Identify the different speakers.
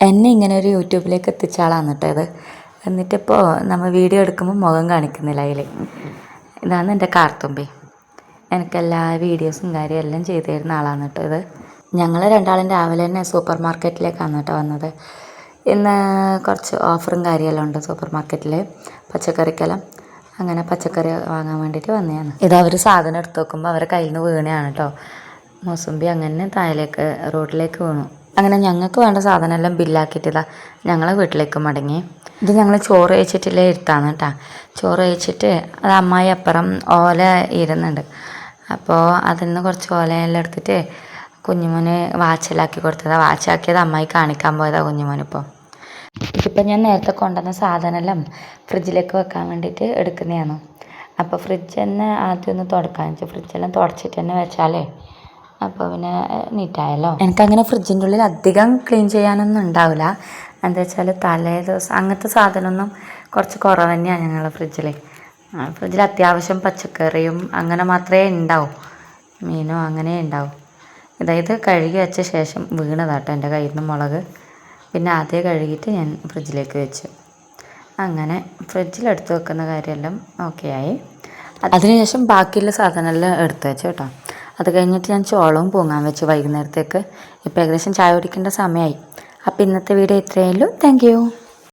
Speaker 1: എന്നെ ഇങ്ങനെ ഒരു യൂട്യൂബിലേക്ക് എത്തിച്ച ആളാണ് കേട്ടോ ഇത്. എന്നിട്ടിപ്പോൾ നമ്മൾ വീഡിയോ എടുക്കുമ്പോൾ മുഖം കാണിക്കുന്നില്ല അതിൽ ഇതാണ് എന്റെ കാർത്തുമ്പി. എനിക്കെല്ലാ വീഡിയോസും കാര്യം എല്ലാം ചെയ്തു തരുന്ന ആളാണ് കേട്ടോ ഇത്. ഞങ്ങൾ രണ്ടാളും രാവിലെ തന്നെ സൂപ്പർ മാർക്കറ്റിലേക്കാണ് കേട്ടോ വന്നത്. ഇന്ന് കുറച്ച് ഓഫറും കാര്യമെല്ലാം ഉണ്ട് സൂപ്പർ മാർക്കറ്റിൽ പച്ചക്കറിക്കെല്ലാം അങ്ങനെ പച്ചക്കറി വാങ്ങാൻ വേണ്ടിയിട്ട് വന്നതാണ്. ഇത് അവർ സാധനം എടുത്ത് നോക്കുമ്പോൾ അവരെ കയ്യിൽ നിന്ന് വീണയാണ് കേട്ടോ. മൂസമ്പി അങ്ങനെ താഴേക്ക് റോഡിലേക്ക് വീണു. അങ്ങനെ ഞങ്ങൾക്ക് വേണ്ട സാധനം എല്ലാം ബില്ലാക്കിയിട്ടിതാ. ഞങ്ങളെ വീട്ടിലേക്ക് മടങ്ങി. ഇത് ഞങ്ങൾ ചോറ് കഴിച്ചിട്ടില്ല ഇരുത്താണ് കേട്ടോ ചോറ് കഴിച്ചിട്ട് അത് അമ്മായി അപ്പുറം ഓല ഇരുന്നുണ്ട്. അപ്പോൾ അതിൽ നിന്ന് കുറച്ച് ഓലയെല്ലാം എടുത്തിട്ട് കുഞ്ഞുമോന് വാച്ചിലാക്കി കൊടുത്തതാണ് വാച്ചാക്കിയത് അമ്മായി കാണിക്കാൻ പോയതാണ് കുഞ്ഞുമോനിപ്പോൾ ഇതിപ്പോൾ ഞാൻ നേരത്തെ കൊണ്ടുവന്ന സാധനമെല്ലാം ഫ്രിഡ്ജിലേക്ക് വെക്കാൻ വേണ്ടിയിട്ട് എടുക്കുന്നതാണ്. അപ്പോൾ ഫ്രിഡ്ജ് തന്നെ ആദ്യം ഒന്ന് തുടക്കാൻ വെച്ചാൽ ഫ്രിഡ്ജെല്ലാം തുടച്ചിട്ട് തന്നെ വെച്ചാലേ അപ്പോൾ പിന്നെ നീറ്റായല്ലോ? എനിക്കങ്ങനെ ഫ്രിഡ്ജിന്റെ ഉള്ളിൽ അധികം ക്ലീൻ ചെയ്യാനൊന്നും ഉണ്ടാവില്ല. എന്താ വെച്ചാൽ തലേ ദിവസം അങ്ങനത്തെ സാധനമൊന്നും കുറച്ച് കുറവ് തന്നെയാണ് ഞങ്ങളുടെ ഫ്രിഡ്ജിൽ ഫ്രിഡ്ജിൽ അത്യാവശ്യം പച്ചക്കറിയും അങ്ങനെ മാത്രമേ ഉണ്ടാവും. മീനും അങ്ങനെ ഉണ്ടാവും. അതായത് കഴുകി വെച്ച ശേഷം വീണതാട്ടോ എന്റെ കയ്യിൽ നിന്ന് മുളക്. പിന്നെ അതേ കഴുകിയിട്ട് ഞാൻ ഫ്രിഡ്ജിലേക്ക് വെച്ചു. അങ്ങനെ ഫ്രിഡ്ജിൽ എടുത്ത് വെക്കുന്ന കാര്യമെല്ലാം ഓക്കെ ആയി. അതിനുശേഷം ബാക്കിയുള്ള സാധനമെല്ലാം എടുത്ത് വെച്ചു കേട്ടോ. അത് കഴിഞ്ഞിട്ട് ഞാൻ ചോളവും പൊങ്ങാൻ വെച്ചു വൈകുന്നേരത്തേക്ക്. ഇപ്പോൾ ഏകദേശം ചായ കുടിക്കേണ്ട സമയമായി. അപ്പോൾ ഇന്നത്തെ വീഡിയോ ഇത്രയേ ഉള്ളൂ. താങ്ക്